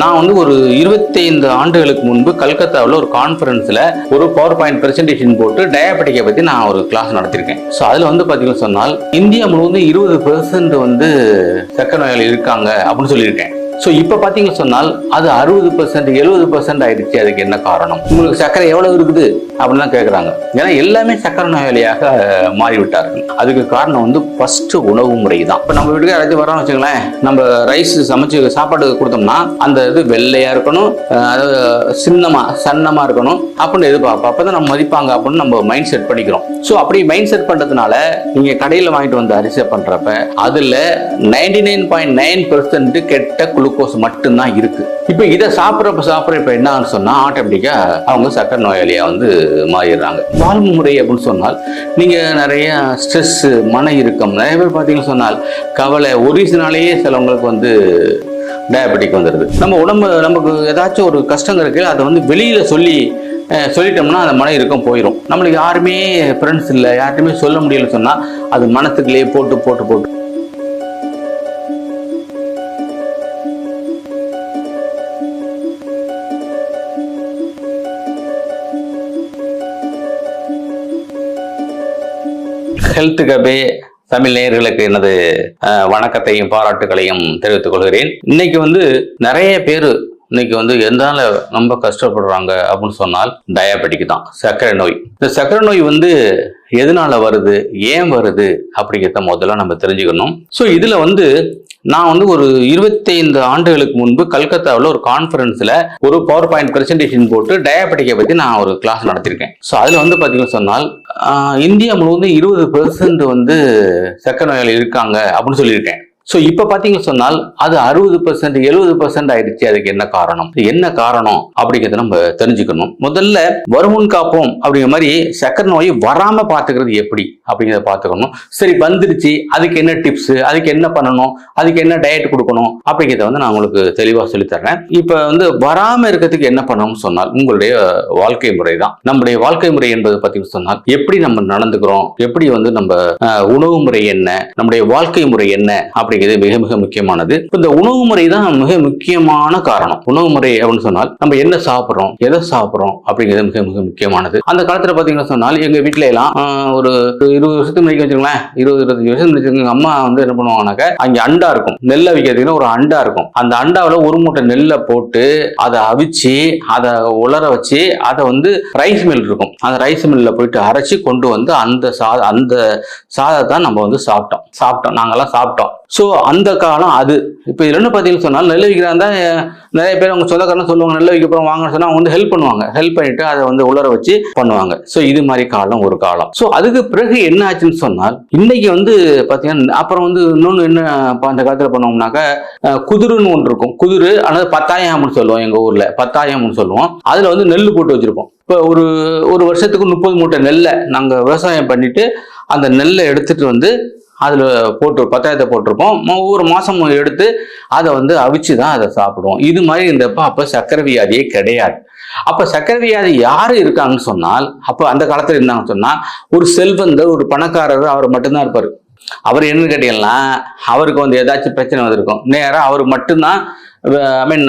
நான் வந்து ஒரு இருபத்தைந்து ஆண்டுகளுக்கு முன்பு கல்கத்தாவில் ஒரு கான்ஃபரன்ஸில் ஒரு பவர் பாயிண்ட் ப்ரெசன்டேஷன் போட்டு டயாபெட்டிக்கை பற்றி நான் ஒரு கிளாஸ் நடத்திருக்கேன். ஸோ அதில் வந்து பார்த்தீங்கன்னு சொன்னால் இந்தியா முழுவதும் இருபது பெர்சன்ட் வந்து சக்கர நோயாளி இருக்காங்க அப்படின்னு சொல்லியிருக்கேன். ஸோ இப்போ பார்த்தீங்கன்னு சொன்னால் அது அறுபது பர்சன்ட் எழுபது பர்சன்ட் ஆயிடுச்சு. அதுக்கு என்ன காரணம்? உங்களுக்கு சர்க்கரை எவ்வளவு இருக்குது? அப்படின்னு தான் கேட்குறாங்க ஏன்னா எல்லாமே சக்கரை நோயாளியாக மாறிவிட்டார்கள். அதுக்கு காரணம் வந்து ஃபர்ஸ்ட் உணவு முறை தான் இப்போ நம்ம வீட்டுக்கு யாராச்சும் வரோம்னு வச்சுங்களேன் நம்ம ரைஸ் சமைச்சு சாப்பாடு கொடுத்தோம்னா அந்த இது வெள்ளையாக இருக்கணும் அதாவது சின்னமாக சன்னமாக இருக்கணும் அப்படின்னு எதிர்பார்ப்போம். அப்போ தான் நம்ம மதிப்பாங்க அப்படின்னு நம்ம மைண்ட் செட் பண்ணிக்கிறோம் ஸோ அப்படி மைண்ட் செட் பண்ணுறதுனால நீங்கள் கடையில் வாங்கிட்டு வந்து அரிசி பண்ணுறப்ப அதில் ninety nine point nine percent கெட்ட குழு குளுக்கோஸ் மட்டும்தான் இருக்கு. இப்போ இதை சாப்பிட்றப்ப சாப்பிட்றப்ப என்ன ஆகும்னு சொன்னால் ஆட்டோமேட்டிக்கா அவங்க சக்கரை நோயாளியாக வந்து மாறிடுறாங்க. வாழ்வு முறை அப்படின்னு சொன்னால் நீங்கள் நிறைய ஸ்ட்ரெஸ் மன இறுக்கம் நிறைய பேர் பார்த்தீங்கன்னு சொன்னால் கவலை ஒரிஜினாலேயே சிலவங்களுக்கு வந்து டயபெட்டிக் வந்துடுது. நம்ம உடம்பு நமக்கு ஏதாச்சும் ஒரு கஷ்டம் இருக்குது அதை வந்து வெளியில் சொல்லி சொல்லிட்டோம்னா அந்த மன இறுக்கம் போயிடும் நம்மளுக்கு யாருமே ஃப்ரெண்ட்ஸ் இல்லை யார்ட்டுமே சொல்ல முடியலன்னு சொன்னால் அது மனத்துக்குள்ளேயே போட்டு போட்டு போட்டு ஹெல்த் கபே தமிழ் நேயர்களுக்கு எனது வணக்கத்தையும் பாராட்டுகளையும் தெரிவித்துக் கொள்கிறேன். இன்னைக்கு வந்து நிறைய பேர் இன்னைக்கு வந்து எந்தால ரொம்ப கஷ்டப்படுறாங்க அப்படின்னு சொன்னால் டயாபெட்டிக் தான் சர்க்கரை நோய். இந்த சர்க்கரை நோய் வந்து எதனால வருது ஏன் வருது அப்படிங்கிறத முதல்ல நம்ம தெரிஞ்சுக்கணும். ஸோ இதுல வந்து நான் வந்து ஒரு இருபத்தைந்து ஆண்டுகளுக்கு முன்பு கல்கத்தாவில் ஒரு கான்ஃபரன்ஸில் ஒரு பவர் பாயிண்ட் ப்ரெசன்டேஷன் போட்டு டயாபெட்டிக்கை பற்றி நான் ஒரு கிளாஸ் நடத்திருக்கேன். ஸோ அதில் வந்து பார்த்தீங்கன்னு சொன்னால் இந்தியா முழுவதும் இருபது பெர்சன்ட் வந்து சக்கர நோயாளி இருக்காங்க அப்படின்னு சொல்லியிருக்கேன். ஸோ இப்போ பார்த்தீங்கன்னு சொன்னால் அது அறுபது பர்சன்ட் எழுபது பர்சன்ட் ஆயிடுச்சு. அதுக்கு என்ன காரணம்? என்ன காரணம்? அப்படிங்கிறத நம்ம தெரிஞ்சுக்கணும். முதல்ல வருமுன் காப்போம் அப்படிங்கிற மாதிரி சக்கரை நோய் வராம பார்த்துக்கிறது எப்படி? அப்படிங்கிறத பார்த்துக்கணும். சரி வந்துருச்சு அதுக்கு என்ன டிப்ஸ் அதுக்கு என்ன பண்ணணும்? அதுக்கு என்ன டயட் கொடுக்கணும்? அப்படிங்கிறத வந்து நான் உங்களுக்கு தெளிவாக சொல்லித்தரேன். இப்போ வந்து வராம இருக்கிறதுக்கு என்ன பண்ணணும்னு சொன்னால் உங்களுடைய வாழ்க்கை முறை தான். நம்முடைய வாழ்க்கை முறை என்பது பார்த்தீங்கன்னு சொன்னால் எப்படி நம்ம நடந்துக்கிறோம்? எப்படி வந்து நம்ம உணவு முறை என்ன? நம்முடைய வாழ்க்கை முறை என்ன? அப்படிங்கிறது மிக மிக முக்கியமானது. இந்த உணவு முறை தான் மிக முக்கியமான காரணம். உணவு முறை அப்படின்னு சொன்னால் நம்ம என்ன சாப்பிட்றோம் எதை சாப்பிட்றோம் அப்படிங்கிறது மிக மிக முக்கியமானது. அந்த காலத்துல பாத்தீங்கன்னா சொன்னால் எங்க வீட்டுல எல்லாம் ஒரு இருபது வருஷத்துக்கு முன்னாடி வச்சுக்கோங்களேன் இருபது இருபத்தஞ்சு வருஷம் வச்சுக்கோங்க அம்மா வந்து என்ன பண்ணுவாங்கனாக்க அங்க அண்டா இருக்கும். நெல்லை வைக்கிறதுக்குன்னு ஒரு அண்டா இருக்கும். அந்த அண்டாவில் ஒரு மூட்டை நெல்லை போட்டு அதை அவிச்சு அதை உலர வச்சு அதை வந்து ரைஸ் மில் இருக்கும். அந்த ரைஸ் மில்லில் போயிட்டு அரைச்சி கொண்டு வந்து அந்த சா அந்த சாதத்தை நம்ம வந்து சாப்பிட்டோம். சாப்பிட்டோம். நாங்கெல்லாம் சாப்பிட்டோம். ஸோ அந்த காலம் அது. இப்போ இது என்ன பார்த்தீங்கன்னு சொன்னால் நெல் விற்கிறாந்தா நிறைய பேர் அவங்க சொந்தக்காரன் சொல்லுவாங்க நெல் விற்க போகிறோம் வாங்கன்னு சொன்னால் அவங்க வந்து ஹெல்ப் பண்ணுவாங்க. ஹெல்ப் பண்ணிட்டு அதை வந்து உலர வச்சு பண்ணுவாங்க. ஸோ இது மாதிரி காலம் ஒரு காலம். ஸோ அதுக்கு பிறகு என்ன ஆச்சுன்னு சொன்னால் இன்னைக்கு வந்து பார்த்தீங்கன்னா அப்புறம் வந்து இன்னொன்று என்ன அந்த காலத்தில் பண்ணோம்னாக்கா குதிருன்னு ஒன்று இருக்கும். குதிரு அல்லது பத்தாயம்னு சொல்லுவோம் எங்கள் ஊரில். பத்தாயம்னு சொல்லுவோம். அதில் வந்து நெல் போட்டு வச்சுருப்போம். இப்போ ஒரு ஒரு வருஷத்துக்கு முப்பது மூட்டை நெல்லை நாங்கள் விவசாயம் பண்ணிட்டு அந்த நெல்லை எடுத்துட்டு வந்து அதில் போட்டு பத்தாயிரத்தை போட்டிருப்போம். ஒவ்வொரு மாதமும் எடுத்து அதை வந்து அவிச்சு தான் அதை சாப்பிடுவோம். இது மாதிரி இருந்தப்போ அப்போ சக்கரை வியாதியே கிடையாது. அப்போ சக்கரை வியாதி யார் இருக்காங்கன்னு சொன்னால் அப்போ அந்த காலத்தில் இருந்தாங்கன்னு சொன்னால் ஒரு செல்வந்தர் ஒரு பணக்காரர் அவர் மட்டும்தான் இருப்பார். அவர் என்னன்னு கேட்டீங்கன்னா அவருக்கு வந்து ஏதாச்சும் பிரச்சனை வந்திருக்கும். நேராக அவர் மட்டும்தான் ஐ மீன்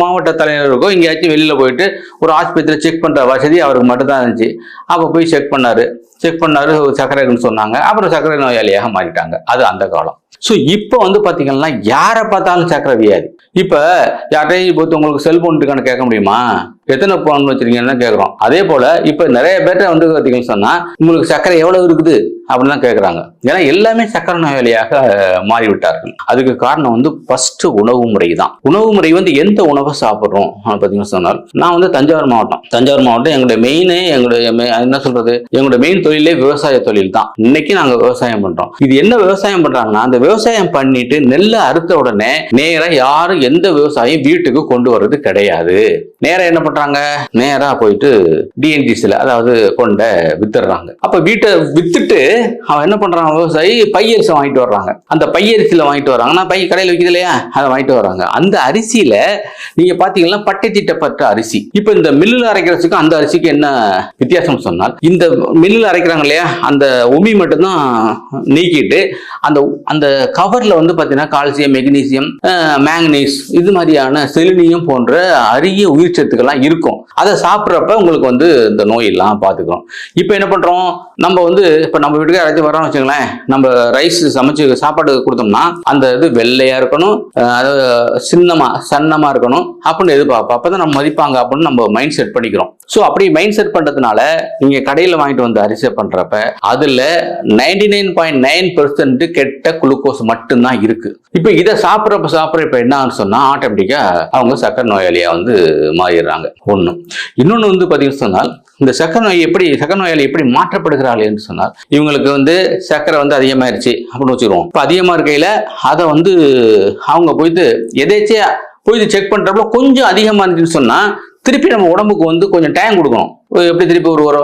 மாவட்ட தலைவருக்கோ எங்கேயாச்சும் வெளியில் போயிட்டு ஒரு ஆஸ்பத்திரியில் செக் பண்ணுற வசதி அவருக்கு மட்டும்தான் இருந்துச்சு. அப்போ போய் செக் பண்ணார். செக் பண்ணார் சர்க்கரைன்னு சொன்னாங்க. அப்புறம் சர்க்கரை நோயாளியாக மாறிட்டாங்க. அது அந்த காலம். ஸோ இப்போ வந்து பார்த்தீங்கன்னா யாரை பார்த்தாலும் சர்க்கரை வியாதி. இப்போ யார்கிட்டையும் இப்போ உங்களுக்கு செல்ஃபோன் இருக்கான்னு கேட்க முடியுமா? எத்தனை பவுன் வச்சிருக்கீங்கன்னு கேட்குறோம். அதே போல இப்போ நிறைய பேர்ட்ட வந்து பார்த்தீங்கன்னு சொன்னால் உங்களுக்கு சர்க்கரை எவ்வளவு இருக்குது? அப்படின்னு தான் கேட்குறாங்க. ஏன்னா எல்லாமே சர்க்கரை நோயாளியாக மாறிவிட்டார்கள். அதுக்கு காரணம் வந்து ஃபர்ஸ்ட் உணவு முறை தான். உணவு முறை வந்து எந்த உணவை சாப்பிட்றோம் பார்த்தீங்கன்னு சொன்னால் நான் வந்து தஞ்சாவூர் மாவட்டம். தஞ்சாவூர் மாவட்டம் எங்களுடைய மெயினே எங்களுடைய என்ன சொல்றது? எங்களுடைய மெயின் தொழிலே விவசாய தொழில் தான். இன்னைக்கு நாங்கள் விவசாயம் பண்றோம். இது என்ன விவசாயம் பண்றாங்கன்னா அந்த விவசாயம் பண்ணிட்டு நெல்லை அறுத்த உடனே நேராக யாரும் எந்த விவசாயம் வீட்டுக்கு கொண்டு வர்றது கிடையாது. நேரம் என்ன பண்றாங்க? நேரா போயிட்டு டிஎன்டிசில அதாவது கொண்ட வித்துடுறாங்க. அப்ப வீட்டை வித்துட்டு அவன் என்ன பண்றான்? விவசாயி பையரிசி வாங்கிட்டு வர்றாங்க. அந்த பையரிசியில வாங்கிட்டு வர்றாங்கன்னா பை கடையில் விற்கிது இல்லையா? அதை வாங்கிட்டு வர்றாங்க. அந்த அரிசியில நீங்க பாத்தீங்கன்னா பட்டை திட்டப்பட்ட அரிசி. இப்ப இந்த மில்லில் அரைக்கிறதுக்கு அந்த அரிசிக்கு என்ன வித்தியாசம் சொன்னால் இந்த மில்லில் அரைக்கிறாங்க இல்லையா? அந்த உமி மட்டும்தான் நீக்கிட்டு அந்த அந்த கவர்ல வந்து பாத்தீங்கன்னா கால்சியம் மெக்னீசியம் மேங்கனீஸ் இது மாதிரியான செலினியம் போன்ற அரிய உயிர் சத்துக்கள்லாம் இருக்கும். அதை சாப்பிட்றப்ப உங்களுக்கு வந்து இந்த நோய் எல்லாம் பார்த்துக்கிறோம் இப்போ என்ன பண்ணுறோம் நம்ம வந்து இப்போ நம்ம வீட்டுக்கு யாராச்சும் வரோம்னு வச்சுங்களேன் நம்ம ரைஸ் சமைச்சு சாப்பாடு கொடுத்தோம்னா அந்த இது வெள்ளையாக இருக்கணும் அதாவது சின்னமாக சன்னமாக இருக்கணும் அப்படின்னு எதிர்பார்ப்போம். அப்பதான் நம்ம மதிப்பாங்க அப்படின்னு நம்ம மைண்ட் செட் பண்ணிக்கிறோம். ஸோ அப்படி மைண்ட் செட் பண்ணுறதுனால நீங்கள் கடையில் வாங்கிட்டு வந்து அரிசி பண்ணுறப்ப அதில் ninety nine point nine percent கெட்ட குளுக்கோஸ் மட்டும்தான் இருக்குது இப்போ இதை சாப்பிட்றப்ப சாப்பிட்றப்ப என்ன என்னன்னு சொன்னால் ஆட்டோமேட்டிக்கா அவங்க சக்கரை நோயாளியாக வந்து மாறிடுறாங்க. ஒன்று இன்னொன்று வந்து பார்த்தீங்கன்னு சொன்னால் இந்த சக்கர நோய் எப்படி சக்கர நோயாளி எப்படி மாற்றப்படுகிறாள் என்று சொன்னால் இவங்களுக்கு வந்து சக்கரை வந்து அதிகமாயிருச்சு அப்படின்னு வச்சுருவோம் இப்போ அதிகமாக இருக்கையில் அதை வந்து அவங்க போயிட்டு எதேச்சியாக போயிட்டு செக் பண்ணுறப்ப கொஞ்சம் அதிகமாக இருந்துச்சுன்னு சொன்னால் திருப்பி நம்ம உடம்புக்கு வந்து கொஞ்சம் டைம் கொடுக்கணும். எப்படி திருப்பி ஒரு ஒரு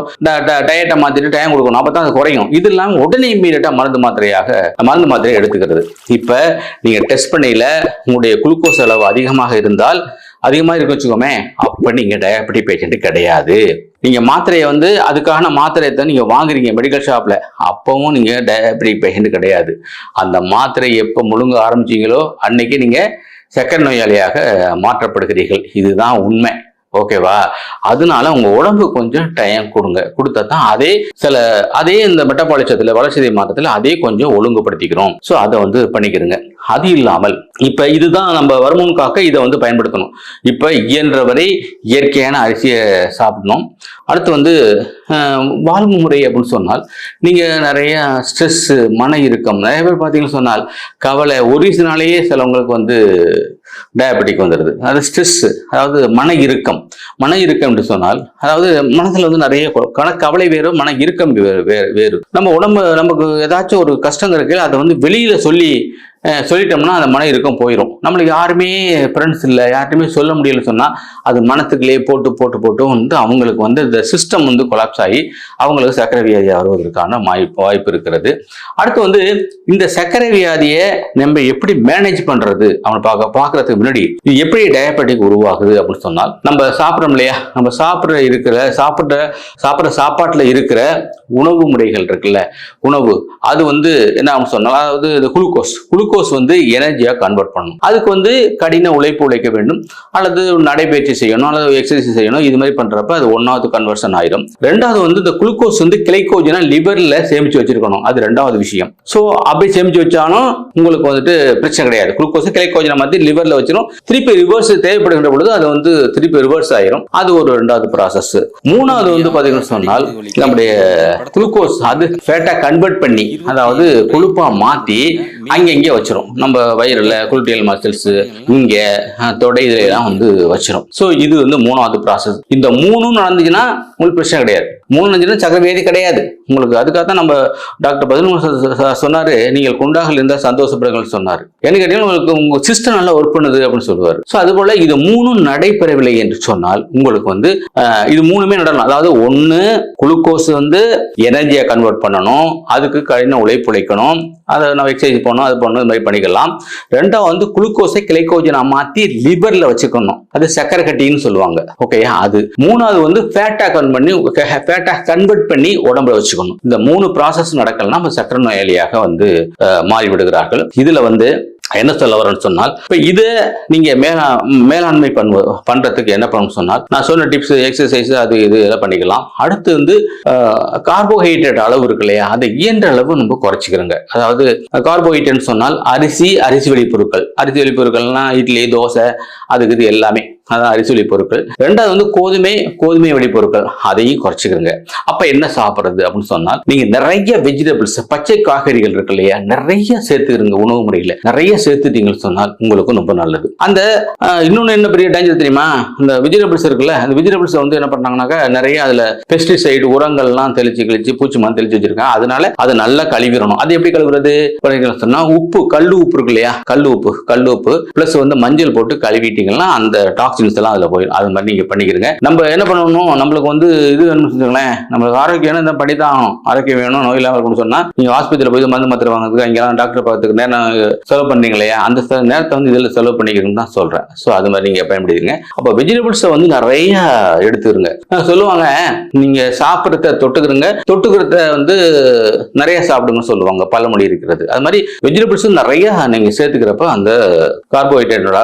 டயட்டை மாற்றிட்டு டைம் கொடுக்கணும். அப்பதான் அது குறையும். இது இல்லாமல் உடனே இம்மீடியட்டாக மருந்து மாத்திரையாக மருந்து மாத்திரையை எடுத்துக்கிறது. இப்போ நீங்கள் டெஸ்ட் பண்ணியில் உங்களுடைய குளுக்கோஸ் அளவு அதிகமாக இருந்தால் அதிகமாக இருக்கு வச்சுக்கோமே அப்போ நீங்கள் டயபெட்டிக் பேஷண்ட்டு கிடையாது. நீங்கள் மாத்திரையை வந்து அதுக்கான மாத்திரையை தான் நீங்கள் வாங்குறீங்க மெடிக்கல் ஷாப்பில் அப்பவும் நீங்கள் டயபெட்டிக் பேஷண்ட் கிடையாது. அந்த மாத்திரை எப்போ முழுங்க ஆரம்பிச்சீங்களோ அன்னைக்கு நீங்கள் சக்கரை நோயாளியாக மாற்றப்படுகிறீர்கள். இதுதான் உண்மை. ஓகேவா அதனால உங்க உடம்பு கொஞ்சம் டைம் கொடுங்க. கொடுத்தா தான் அதே சில அதே இந்த மெட்டபாலிசத்துல வளர்ச்சிதை மாற்றத்துல அதே கொஞ்சம் ஒழுங்குபடுத்திக்கிறோம். ஸோ அதை வந்து பண்ணிக்கிறோங்க. அது இல்லாமல் இப்ப இதுதான் நம்ம வருமுன் காக்க இதை வந்து பயன்படுத்தணும். இப்ப இயன்றவரை இயற்கையான அரிசியை சாப்பிடணும். அடுத்து வந்து வாழ்வு முறை அப்படின்னு சொன்னால் நீங்கள் நிறைய ஸ்ட்ரெஸ் மன இறுக்கம் நிறைய பேர் பார்த்தீங்கன்னு சொன்னால் கவலை ஒரிஜினாலேயே சிலவங்களுக்கு வந்து டயபெட்டிக் வந்துடுது. அது ஸ்ட்ரெஸ் அதாவது மன இறுக்கம். மன இறுக்கம் என்று சொன்னால் அதாவது மனசில் வந்து நிறைய கன கவலை வேறு மன இறுக்கம் வேறு வேறு நம்ம உடம்பு நமக்கு ஏதாச்சும் ஒரு கஷ்டம் இருக்கு அதை வந்து வெளியில் சொல்லி சொல்லிட்டோம்னா அந்த மன இறுக்கம் போயிடும் நம்மளுக்கு யாருமே ஃப்ரெண்ட்ஸ் இல்லை யார்ட்டுமே சொல்ல முடியலன்னு சொன்னால் அது மனத்துக்குள்ளேயே போட்டு போட்டு போட்டு வந்து அவங்களுக்கு வந்து இந்த சிஸ்டம் வந்து கொலாப்ஸ் ஆகி அவங்களுக்கு சக்கரை வியாதி வருவதற்கான வாய்ப்பு வாய்ப்பு இருக்கிறது. அடுத்து வந்து இந்த சர்க்கரை வியாதியை நம்ம எப்படி மேனேஜ் பண்றது? அவனை பார்க்க பார்க்கறதுக்கு முன்னாடி இது எப்படி டயபெட்டிக் உருவாகுது அப்படின்னு சொன்னால் நம்ம சாப்பிட்றோம் இல்லையா? நம்ம சாப்பிட்ற இருக்கிற சாப்பிட்ற சாப்பிட்ற சாப்பாட்டில் இருக்கிற உணவு முறைகள் இருக்குல்ல உணவு. அது வந்து என்ன ஆகும் சொன்னால் அதாவது இந்த குளுக்கோஸ் குளுக்கோஸ் குளுக்கோஸ் வந்து எனர்ஜியாக கன்வெர்ட் பண்ணணும். அதுக்கு வந்து கடின உழைப்பு உழைக்க வேண்டும். அல்லது நடைபயிற்சி செய்யணும் அல்லது எக்ஸசைஸ் செய்யணும். இது மாதிரி பண்றப்ப அது ஒன்னாவது கன்வர்ஷன் ஆயிரும். ரெண்டாவது வந்து இந்த குளுக்கோஸ் வந்து கிளைக்கோஜனா லிவர்ல சேமிச்சு வச்சிருக்கணும். அது ரெண்டாவது விஷயம். ஸோ அப்படி சேமிச்சு வச்சாலும் உங்களுக்கு வந்துட்டு பிரச்சனை கிடையாது. குளுக்கோஸ் கிளைக்கோஜனை மாதிரி லிவர்ல வச்சிடும் திருப்பி ரிவர்ஸ் தேவைப்படுகின்ற பொழுது அது வந்து திருப்பி ரிவர்ஸ் ஆயிரும். அது ஒரு ரெண்டாவது ப்ராசஸ் மூணாவது வந்து பாத்தீங்கன்னு சொன்னால் நம்முடைய குளுக்கோஸ் அது ஃபேட்டா கன்வெர்ட் பண்ணி அதாவது கொழுப்பா மாத்தி அங்க இங்கே வச்சிரும்? நம்ம வயிறுல குளுட்டியல் மசில்ஸ் இங்க அஹ், தொடை இதுல எல்லாம் வந்து வச்சிரும். ஸோ இது வந்து மூணாவது ப்ராசஸ் இந்த மூணும் நடந்துச்சுன்னா உங்களுக்கு பிரச்சனை கிடையாது. மூணு நஞ்சிலும் சக்கர வியாதி கிடையாது. உங்களுக்கு அதுக்காக தான் நம்ம டாக்டர் பதினொன்று சொன்னாரு. நீங்கள் குண்டாக இருந்தால் சந்தோஷப்படுங்கள் சொன்னார். என்ன கேட்டீங்கன்னா உங்களுக்கு உங்க சிஸ்டம் நல்லா ஒர்க் பண்ணுது அப்படின்னு சொல்லுவார். ஸோ அதுபோல இது மூணும் நடைபெறவில்லை என்று சொன்னால் உங்களுக்கு வந்து இது மூணுமே நடனம் அதாவது ஒன்று குளுக்கோஸ் வந்து எனர்ஜியை கன்வெர்ட் பண்ணணும். அதுக்கு கடின உழைப்பு உழைக்கணும். அதை நம்ம எக்ஸசைஸ் பண்ணணும் அது பண்ணணும் இது மாதிரி பண்ணிக்கலாம். ரெண்டாவது வந்து குளுக்கோஸை கிளைக்கோஜனா மாற்றி லிபரில் வச்சுக்கணும். அது சக்கரை கட்டின்னு சொல்லுவாங்க. ஓகேயா அது. மூணாவது வந்து ஃபேட்டாக கன் பண்ணி கரெக்டாக கன்வெர்ட் பண்ணி உடம்புல வச்சுக்கணும். இந்த மூணு ப்ராசஸ் நடக்கலன்னா நம்ம சக்கர நோயாளியாக வந்து மாறிவிடுகிறார்கள். இதுல வந்து என்ன சொல்ல வரேன்னு சொன்னால் இப்போ இதை நீங்க மேலா மேலாண்மை பண்ணுவ பண்றதுக்கு என்ன பண்ணணும்னு சொன்னால் நான் சொன்ன டிப்ஸ் எக்ஸசைஸ் அது இது இதெல்லாம் பண்ணிக்கலாம். அடுத்து வந்து கார்போஹைட்ரேட் அளவு இருக்கு இல்லையா அதை இயன்ற அளவு நம்ம குறைச்சிக்கிறோங்க. அதாவது கார்போஹைட்ரேட்னு சொன்னால் அரிசி அரிசி வழி பொருட்கள் அரிசி வழி பொருட்கள்னா இட்லி தோசை அதுக்கு இது எல்லாமே. அதான் அரிசி பொருட்கள். ரெண்டாவது வந்து கோதுமை கோதுமை வழி பொருட்கள். அதையும் குறைச்சிக்கிறங்க அப்ப என்ன சாப்பிடுறது அப்படின்னு சொன்னால் நீங்க நிறைய வெஜிடபிள்ஸ் பச்சை காய்கறிகள் இருக்கு இல்லையா? நிறைய சேர்த்துக்கிறங்க உணவு முறையில. நிறைய சேர்த்துட்டீங்கன்னு சொன்னால் உங்களுக்கு ரொம்ப நல்லது. அந்த இன்னொன்னு என்ன பெரிய டேஞ்சர் தெரியுமா? இந்த வெஜிடபிள்ஸ் இருக்குல்ல அந்த வெஜிடபிள்ஸ் வந்து என்ன பண்றாங்கன்னாக்கா நிறைய அதுல பெஸ்டிசைடு உரங்கள்லாம் தெளிச்சு கிழிச்சு பூச்சி மருந்து தெளிச்சு வச்சிருக்காங்க. அதனால அதை நல்லா கழுவிடணும். அது எப்படி கழுவுறது? சொன்னா உப்பு கல் உப்பு இருக்கு இல்லையா? கல் உப்பு. கல் உப்பு பிளஸ் வந்து மஞ்சள் போட்டு கழுவிட்டீங்கன்னா அந்த டாக்ஸ் டாக்ஸின்ஸ் எல்லாம் அதில் போயிடும் அது மாதிரி நீங்கள் பண்ணிக்கிறங்க நம்ம என்ன பண்ணணும்? நம்மளுக்கு வந்து இது வேணும்னு வச்சுக்கோங்களேன். நம்மளுக்கு ஆரோக்கியம் வேணும் இந்த பண்ணி தான் ஆகணும். ஆரோக்கியம் வேணும் நோய் இல்லாமல் இருக்கணும்னு சொன்னால் நீங்கள் ஆஸ்பத்திரியில் போய் மருந்து மாத்திரை வாங்குறதுக்கு இங்கெல்லாம் டாக்டர் பார்த்துக்கு நேரம் செலவு பண்ணுறீங்க இல்லையா? அந்த நேரத்தை வந்து இதில் செலவு பண்ணிக்கிறதுன்னு தான் சொல்கிறேன் ஸோ அது மாதிரி நீங்கள் பயன்படுத்திங்க அப்போ வெஜிடபிள்ஸை வந்து நிறைய எடுத்துக்கிறங்க சொல்லுவாங்க நீங்கள் சாப்பிட்றத தொட்டுக்கிறங்க தொட்டுக்கிறத வந்து நிறைய சாப்பிடுங்கன்னு சொல்லுவாங்க பழமொழி இருக்கிறது. அது மாதிரி வெஜிடபிள்ஸும் நிறைய நீங்கள் சேர்த்துக்கிறப்ப அந்த கார்போஹைட்ரேட்டோட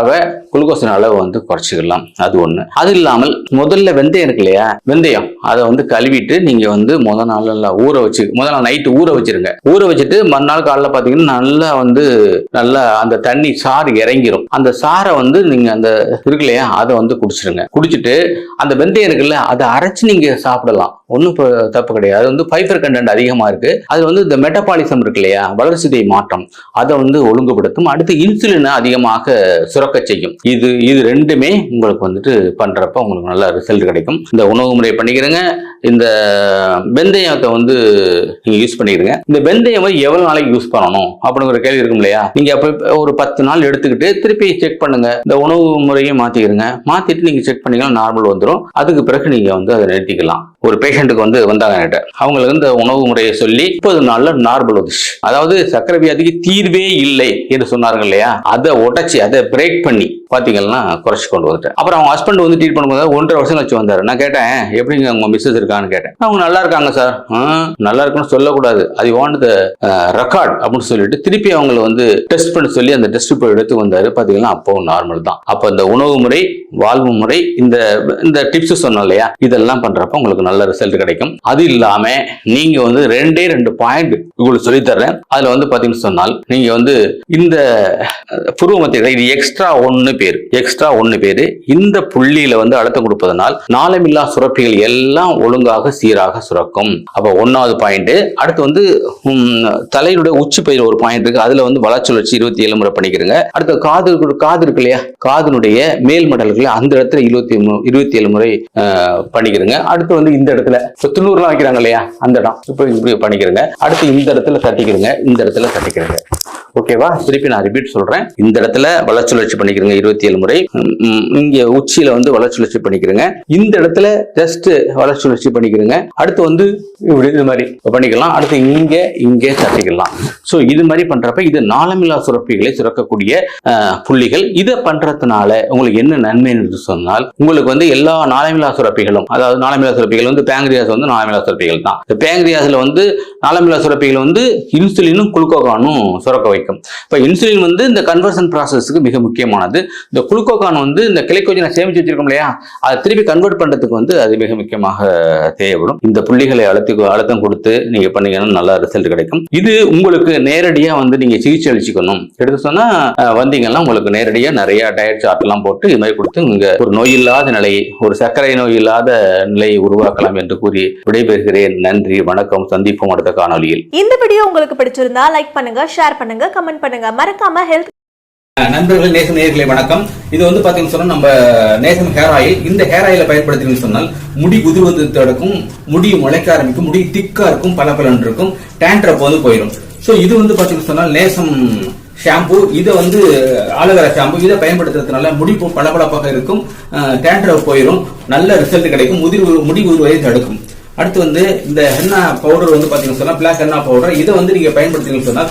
குளுக்கோஸின் அளவு வந்து குறைச்சிக்கலாம் அது ஒண்ணு. அது இல்லாமல் முதல்ல வெந்தயம் இருக்கு இல்லையா? வெந்தயம். அதை வந்து கழுவிட்டு நீங்க வந்து முத நாள் ஊற வச்சு முதல் நாள் நைட்டு ஊற வச்சிருங்க. ஊற வச்சுட்டு மறுநாள் காலைல பாத்தீங்கன்னா நல்லா வந்து நல்லா அந்த தண்ணி சாறு இறங்கிரும். அந்த சாரை வந்து நீங்க அந்த இருக்கு இல்லையா? அதை வந்து குடிச்சிருங்க. குடிச்சிட்டு அந்த வெந்தயம் இருக்குல்ல அதை அரைச்சு நீங்க சாப்பிடலாம். ஒன்றும் தப்பு கிடையாது. அது வந்து ஃபைபர் கண்டென்ட் அதிகமாக இருக்கு. அது வந்து இந்த மெட்டபாலிசம் இருக்கு இல்லையா? வளர்ச்சிதை மாற்றம். அதை வந்து ஒழுங்குபடுத்தும். அடுத்து இன்சுலினை அதிகமாக சுரக்க செய்யும். இது இது ரெண்டுமே உங்களுக்கு வந்துட்டு பண்ணுறப்ப உங்களுக்கு நல்ல ரிசல்ட் கிடைக்கும். இந்த உணவு முறை பண்ணிக்கிறங்க. இந்த வெந்தயத்தை வந்து நீங்கள் யூஸ் பண்ணிக்கிறங்க. இந்த வெந்தயம் வந்து எவ்வளோ நாளைக்கு யூஸ் பண்ணணும் அப்படிங்கிற கேள்வி இருக்கும் இல்லையா? நீங்கள் அப்போ ஒரு பத்து நாள் எடுத்துக்கிட்டு திருப்பி செக் பண்ணுங்கள் இந்த உணவு முறையும் மாற்றிக்கிறங்க மாற்றிட்டு நீங்கள் செக் பண்ணிக்கலாம் நார்மல் வந்துடும் அதுக்கு பிறகு நீங்கள் வந்து அதை நிறுத்திக்கலாம். ஒரு பேஷண்ட்டுக்கு வந்து வந்தாங்க என்கிட்ட. அவங்களுக்கு இந்த உணவு முறையை சொல்லி முப்பது நாளில் நார்மல் வந்துச்சு. அதாவது சக்கரை வியாதிக்கு தீர்வே இல்லை என்று சொன்னார்கள் இல்லையா? அதை உடைச்சி அதை பிரேக் பண்ணி பார்த்தீங்கன்னா குறைச்சி கொண்டு வந்துட்டேன் அப்புறம் அவங்க ஹஸ்பண்ட் வந்து ட்ரீட் பண்ணும்போது ஒன்றரை வருஷம் வச்சு வந்தாரு. நான் கேட்டேன் எப்படிங்க உங்க மிஸ்ஸஸ் இருக்கான்னு கேட்டேன். அவங்க நல்லா இருக்காங்க சார் நல்லா இருக்குன்னு சொல்லக்கூடாது. அது வாண்ட் ரெக்கார்ட் அப்படின்னு சொல்லிட்டு திருப்பி அவங்கள வந்து டெஸ்ட் பண்ண சொல்லி அந்த டெஸ்ட் போய் எடுத்து வந்தாரு. பாத்தீங்கன்னா அப்போ நார்மல் தான். அப்போ இந்த உணவு முறை வாழ்வு முறை இந்த இந்த டிப்ஸ் சொன்னோம் இல்லையா? இதெல்லாம் பண்றப்ப உங்களுக்கு நல்ல ரிசல்ட் கிடைக்கும். அது இல்லாம நீங்க வந்து ரெண்டே ரெண்டு பாயிண்ட் உங்களுக்கு சொல்லி தர்றேன் அதுல வந்து பாத்தீங்கன்னு சொன்னால் நீங்க வந்து இந்த புருவ மத்திய இது எக்ஸ்ட்ரா ஒன்னு பேர். எக்ஸ்ட்ரா ஒன்னு பேரு. இந்த புள்ளியில வந்து அழுத்தம் கொடுப்பதனால் நாளமில்லா சுரப்பிகள் எல்லாம் ஒழுங்காக சீராக சுரக்கும். அப்ப ஒன்னாவது பாயிண்ட் அடுத்து வந்து உம், தலையினுடைய உச்சி பயிர் ஒரு பாயிண்ட் இருக்கு. அதுல வந்து வளச்சுழற்சி இருபத்தி ஏழு முறை பண்ணிக்கிறங்க. அடுத்து காது காது இருக்கு இல்லையா? காதினுடைய மேல் மடல்கள் அந்த இடத்துல இருபத்தி இருபத்தி ஏழு முறை அஹ், பண்ணிக்கிறங்க. அடுத்து வந்து இந்த இடத்துல இப்ப துண்ணூறுலாம் வைக்கிறாங்க இல்லையா? அந்த இடம். இப்போ இப்படி பண்ணிக்கிறங்க. அடுத்து இந்த இடத்துல தட்டிக்கிறங்க இந்த இடத்துல தட்டிக்கிறங்க ஓகேவா? திருப்பி நான் ரிப்பீட் சொல்றேன். இந்த இடத்துல வளர்ச்சுழற்சி பண்ணிக்கிறங்க இருபத்தி ஏழு முறை இங்க உச்சியில வந்து வளர்ச்சுழற்சி பண்ணிக்கிறங்க. இந்த இடத்துல ஜஸ்ட் வளர்ச்சுழற்சி பண்ணிக்கிறங்க. அடுத்து வந்து இப்படி இது மாதிரி பண்ணிக்கலாம். அடுத்து இங்க இங்கே தட்டிக்கலாம். ஸோ இது மாதிரி பண்றப்ப இது நாளமில்லா சுரப்பிகளை சுரக்கக்கூடிய புள்ளிகள். இதை பண்றதுனால உங்களுக்கு என்ன நன்மை என்று சொன்னால் உங்களுக்கு வந்து எல்லா நாளமில்லா சுரப்பிகளும் அதாவது நாளமில்லா சுரப்பிகள் வந்து பேங்கிரியாஸ் வந்து நாளமில்லா சுரப்பிகள் தான். இந்த வந்து நாளமில்லா சுரப்பிகள் வந்து இன்சுலினும் குளுக்கோகானும் சுரக்க வைக்கும் இப்போ இன்சுலின் வந்து இந்த கன்வர்ஷன் ப்ராசஸ்க்கு மிக முக்கியமானது. இந்த குளுக்கோகான் வந்து இந்த கிளைக்கோஜனை சேமிச்சு வச்சிருக்கோம் இல்லையா? அதை திருப்பி கன்வெர்ட் பண்ணுறதுக்கு வந்து அது மிக முக்கியமாக தேவைப்படும். இந்த புள்ளிகளை அழுத்தி அழுத்தம் கொடுத்து நீங்க பண்ணீங்கன்னா நல்ல ரிசல்ட் கிடைக்கும். இது உங்களுக்கு நேரடியாக வந்து நீங்கள் சிகிச்சை அளிச்சுக்கணும். எடுத்து சொன்னால் வந்தீங்கன்னா உங்களுக்கு நேரடியாக நிறைய டயட் சார்ட்லாம் போட்டு இது மாதிரி கொடுத்து இங்க ஒரு நோய் இல்லாத நிலையை ஒரு சர்க்கரை நோய் இல்லாத நிலையை உருவாக்கலாம் என்று கூறி விடைபெறுகிறேன். நன்றி வணக்கம். சந்திப்போம் அடுத்த காணொலியில் இந்த வீடியோ உங்களுக்கு பிடிச்சிருந்தா லைக் பண்ணுங்க ஷேர் பண்ணுங்க. கமெண்ட் பண்ணுங்க. மறக்காம ஹெல்த் நண்பர்கள் நேசம் நேர்களை வணக்கம். இது வந்து பாத்தீங்கன்னு சொன்னா நம்ம நேசம் ஹேர் ஆயில் இந்த ஹேர் ஆயில பயன்படுத்தினீங்கன்னு சொன்னால் முடி உதிர்வது தடுக்கும் முடி முளைக்க ஆரம்பிக்கும் முடி திக்கா இருக்கும் பல இருக்கும் டேண்ட்ரப் வந்து போயிடும் சோ இது வந்து பாத்தீங்கன்னு சொன்னால் நேசம் ஷாம்பு இதை வந்து ஆலோவேரா ஷாம்பு இதை பயன்படுத்துறதுனால முடி பளபளப்பாக இருக்கும் டேண்ட்ரப் போயிடும் நல்ல ரிசல்ட் கிடைக்கும் முதிர் முடி உருவதை தடுக்கும். அடுத்து வந்து இந்த ஹென்னா பவுடர் வந்து பாத்தீங்கன்னு சொன்னா பிளாக் ஹென்னா பவுடர் இதை வந்து நீங்க பயன்படுத்தீங்கன்னு சொன்னால்